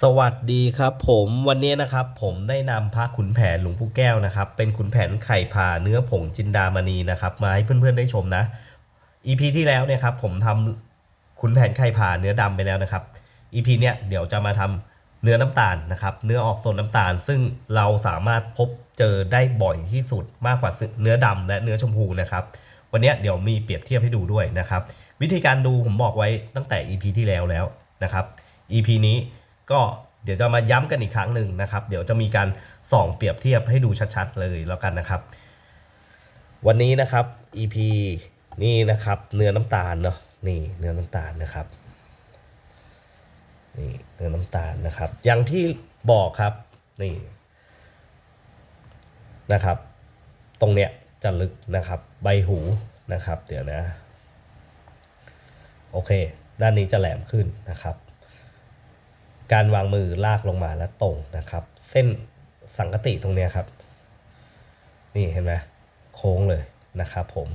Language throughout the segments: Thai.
สวัสดีครับผมวันนี้นะครับผมได้นำพระขุนแผนหลวงปู่แก้วนะครับ เป็นขุนแผนไข่ผ่าเนื้อผงจินดามณีนะครับมาให้เพื่อนๆได้ชมนะ EP ที่แล้วเนี่ยครับผมทำขุนแผนไข่ผ่าเนื้อดำไปแล้วนะครับ EP เนี้ยเดี๋ยวจะมาทำเนื้อน้ำตาลนะครับ เนื้อออกโซนน้ำตาล ซึ่งเราสามารถพบเจอได้บ่อยที่สุดมากกว่าเนื้อดำและเนื้อชมพูนะครับวันนี้เดี๋ยวมีเปรียบเทียบให้ดูด้วยนะครับ วิธีการดูผมบอกไว้ตั้งแต่ EP ที่แล้วแล้วนะครับ EP นี้ ก็เดี๋ยวจะมาย้ำกันอีกครั้งหนึ่งนะครับ เดี๋ยวจะมีการส่องเปรียบเทียบให้ดูชัดๆเลยแล้วกันนะครับ วันนี้นะครับ EP นี่นะครับ เนื้อน้ำตาลเนาะนี่เนื้อน้ำตาลนะครับนี่เนื้อน้ำตาลนะครับ อย่างที่บอกครับนี่นะครับ ตรงเนี้ยจะลึกนะครับ ใบหูนะครับ เดี๋ยวนะ โอเค ด้านนี้จะแหลมขึ้นนะครับ การวางมือลากลงมาและตรงนะครับ เส้นสังกติตรงเนี้ยครับ นี่เห็นไหมโค้งเลยนะครับผม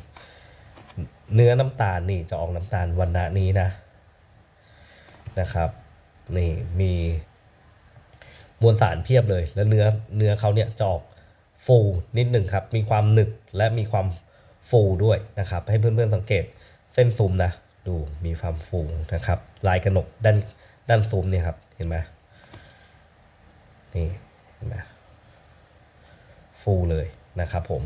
เนื้อน้ำตาลนี่จะออกน้ำตาลวันณะนี้นะนะครับนี่มีมวลสารเพียบเลย แล้วเนื้อเนื้อเขาเนี่ยจะออกฟูนิดหนึ่งครับ มีความหนึกและมีความฟูด้วยนะครับ ให้เพื่อนๆสังเกตเส้นซูมนะ ดูมีความฟูนะครับ ลายกระหนกด้าน ด้านซูมเนี่ยครับเห็นไหมนี่เห็นไหมฟูเลยนะครับผม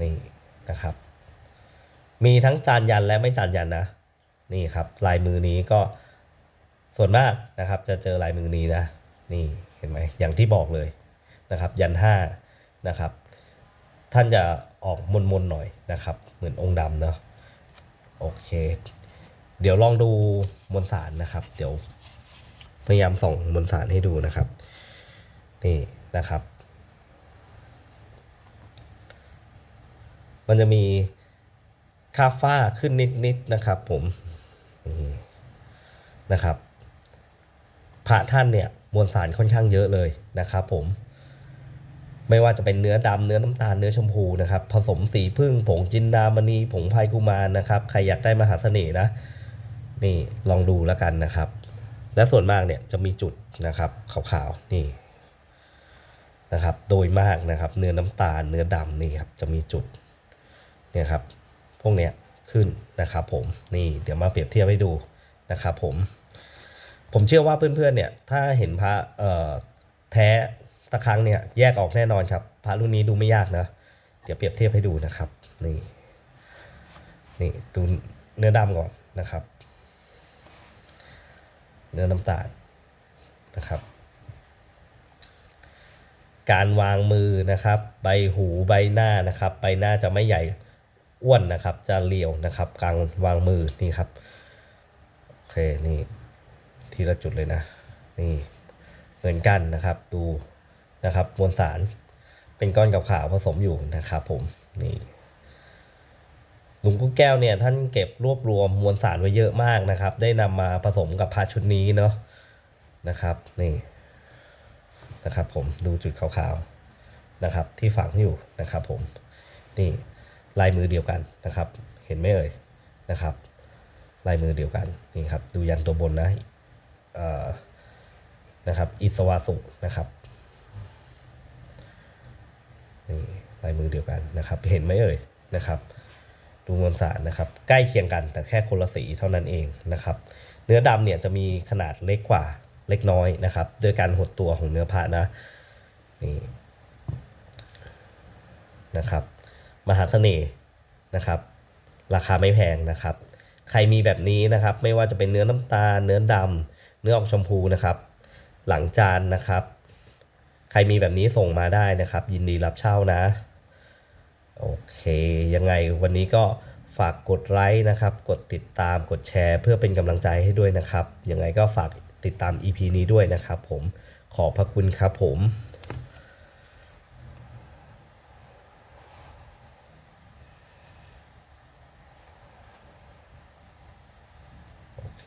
นี่นะครับ มีทั้งจานยันและไม่จานยันนะนี่ครับลายมือนี้ก็ส่วนมากนะครับจะเจอลายมือนี้นะนี่เห็นไหมอย่างที่บอกเลยนะครับ ยันห้านะครับ ท่านจะออกมนๆหน่อยนะครับ เหมือนองค์ดำเนาะโอเค เดี๋ยวลองดูมวลสารนะครับ เดี๋ยวพยายามส่องมวลสารให้ดูนะครับ นี่นะครับ มันจะมีค่าฝ้าขึ้นนิดๆนะครับ ผมนะครับพระท่านเนี่ยมวลสารค่อนข้างเยอะเลยนะครับ ผม ไม่ว่าจะเป็นเนื้อดำเนื้อน้ำตาลเนื้อชมพูนะครับ ผสมสีพึ่งผงจินดามณีผงพายกุมารนะครับ ใครอยากได้มหาเสน่ห์นะ นี่ลองดูแล้วกันนะครับ และส่วนมากเนี่ยจะมีจุดนะครับขาวๆนี่นะครับ โดยมากนะครับเนื้อน้ำตาลเนื้อดำนี่ครับจะมีจุดเนี่ยครับพวกเนี้ยขึ้นนะครับผมนี่เดี๋ยวมาเปรียบเทียบให้ดูนะครับผม ผมเชื่อว่าเพื่อนๆเนี่ยถ้าเห็นพระเอ่อแท้ตะครั้งเนี่ยแยกออกแน่นอนครับพระรุ่นนี้ดูไม่ยากนะเดี๋ยวเปรียบเทียบให้ดูนะครับนี่นี่ดูเนื้อดำก่อนนะครับ เนื้อน้ำตาลนะครับ การวางมือนะครับ ใบหูใบหน้านะครับ ใบหน้าจะไม่ใหญ่อ้วนนะครับ จะเรียวนะครับกลางวางมือนี่ครับโอเคนี่ทีละจุดเลยนะนี่เหมือนกันนะครับดูนะครับมวลสารเป็นก้อนกับขาวผสมอยู่นะครับผมนี่ หลวงปู่แก้วเนี่ยท่านเก็บรวบรวมมวลสารไว้เยอะมากนะครับ ได้นำมาผสมกับพระชุดนี้เนาะนะครับนี่นะครับผมดูจุดขาวๆนะครับ ที่ฝังอยู่นะครับผมนี่ลายมือเดียวกันนะครับ เห็นไหมเอ่ยนะครับ ลายมือเดียวกันนี่ครับดูยันตัวบนนะเอ่อนะครับอิสวาสุนะครับนี่ลายมือเดียวกันนะครับ เห็นไหมเอ่ยนะครับ ดูมวลสารนะครับ ใกล้เคียงกันแต่แค่คนละสีเท่านั้นเองนะครับ เนื้อดำเนี่ยจะมีขนาดเล็กกว่าเล็กน้อยนะครับด้วยการหดตัวของเนื้อผ้านะนี่นะครับ มหาเสน่ห์นะครับ ราคาไม่แพงนะครับ ใครมีแบบนี้นะครับ ไม่ว่าจะเป็นเนื้อน้ำตาล เนื้อดำเนื้อออกชมพูนะครับ หลังจานนะครับ ใครมีแบบนี้ส่งมาได้นะครับ ยินดีรับเช่านะ โอเค ยังไงวันนี้ก็ฝากกดไลค์นะครับ กดติดตามกดแชร์ เพื่อเป็นกำลังใจให้ด้วยนะครับ ยังไงก็ฝากติดตาม EP นี้ด้วยนะครับผมขอพระคุณครับผมโอเค